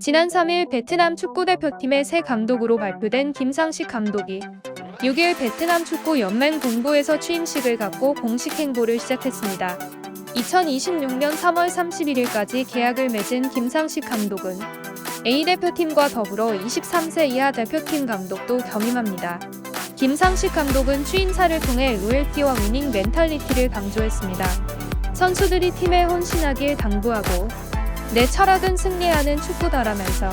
지난 3일 베트남 축구대표팀의 새 감독으로 발표된 김상식 감독이 6일 베트남 축구 연맹 본부에서 취임식을 갖고 공식 행보를 시작했습니다. 2026년 3월 31일까지 계약을 맺은 김상식 감독은 A 대표팀과 더불어 23세 이하 대표팀 감독도 겸임합니다. 김상식 감독은 취임사를 통해 로열티와 위닝 멘탈리티를 강조했습니다. 선수들이 팀에 헌신하길 당부하고 내 철학은 승리하는 축구다라면서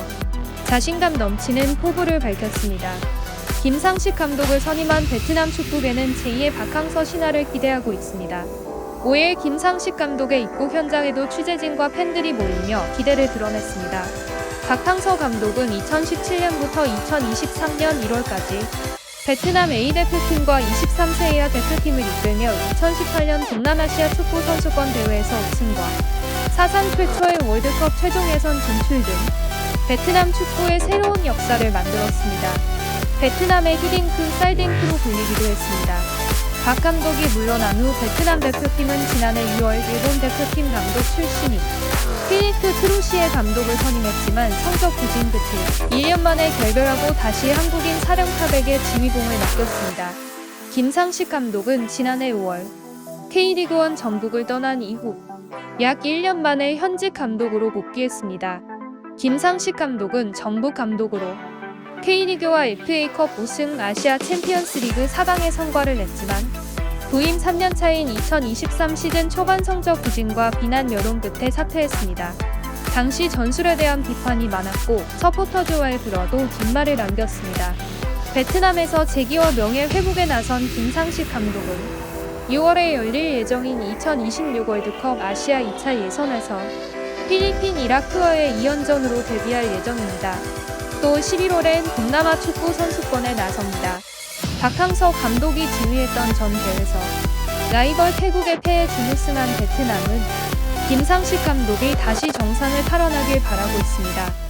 자신감 넘치는 포부를 밝혔습니다. 김상식 감독을 선임한 베트남 축구계는 제2의 박항서 신화를 기대하고 있습니다. 5일 김상식 감독의 입국 현장에도 취재진과 팬들이 몰리며 기대를 드러냈습니다. 박항서 감독은 2017년부터 2023년 1월까지 베트남 A 대표팀과 23세 이하 대표팀을 이끌며 2018년 동남아시아 축구 선수권 대회에서 우승과 사상 최초의 월드컵 최종 예선 진출 등 베트남 축구의 새로운 역사를 만들었습니다. 베트남의 히딩크 쌀딩크로 불리기도 했습니다. 박 감독이 물러난 후 베트남 대표팀은 지난해 6월 일본 대표팀 감독 출신인 필리프 트루시의 감독을 선임했지만 성적 부진 끝에 1년 만에 결별하고 다시 한국인 사령탑에게 지휘봉을 맡겼습니다. 김상식 감독은 지난해 5월 K리그1 전북을 떠난 이후 약 1년 만에 현직 감독으로 복귀했습니다. 김상식 감독은 전북 감독으로 K리그와 FA컵 우승 아시아 챔피언스리그 4강에 성과를 냈지만 부임 3년 차인 2023 시즌 초반 성적 부진과 비난 여론 끝에 사퇴했습니다. 당시 전술에 대한 비판이 많았고 서포터즈와의 불화도 뒷말을 남겼습니다. 베트남에서 재기와 명예 회복에 나선 김상식 감독은 6월에 열릴 예정인 2026 월드컵 아시아 2차 예선에서 필리핀 이라크와의 2연전으로 데뷔할 예정입니다. 또 11월엔 동남아 축구 선수권에 나섭니다. 박항서 감독이 지휘했던 전 대회에서 라이벌 태국에 패해 준우승한 베트남은 김상식 감독이 다시 정상을 탈환하길 바라고 있습니다.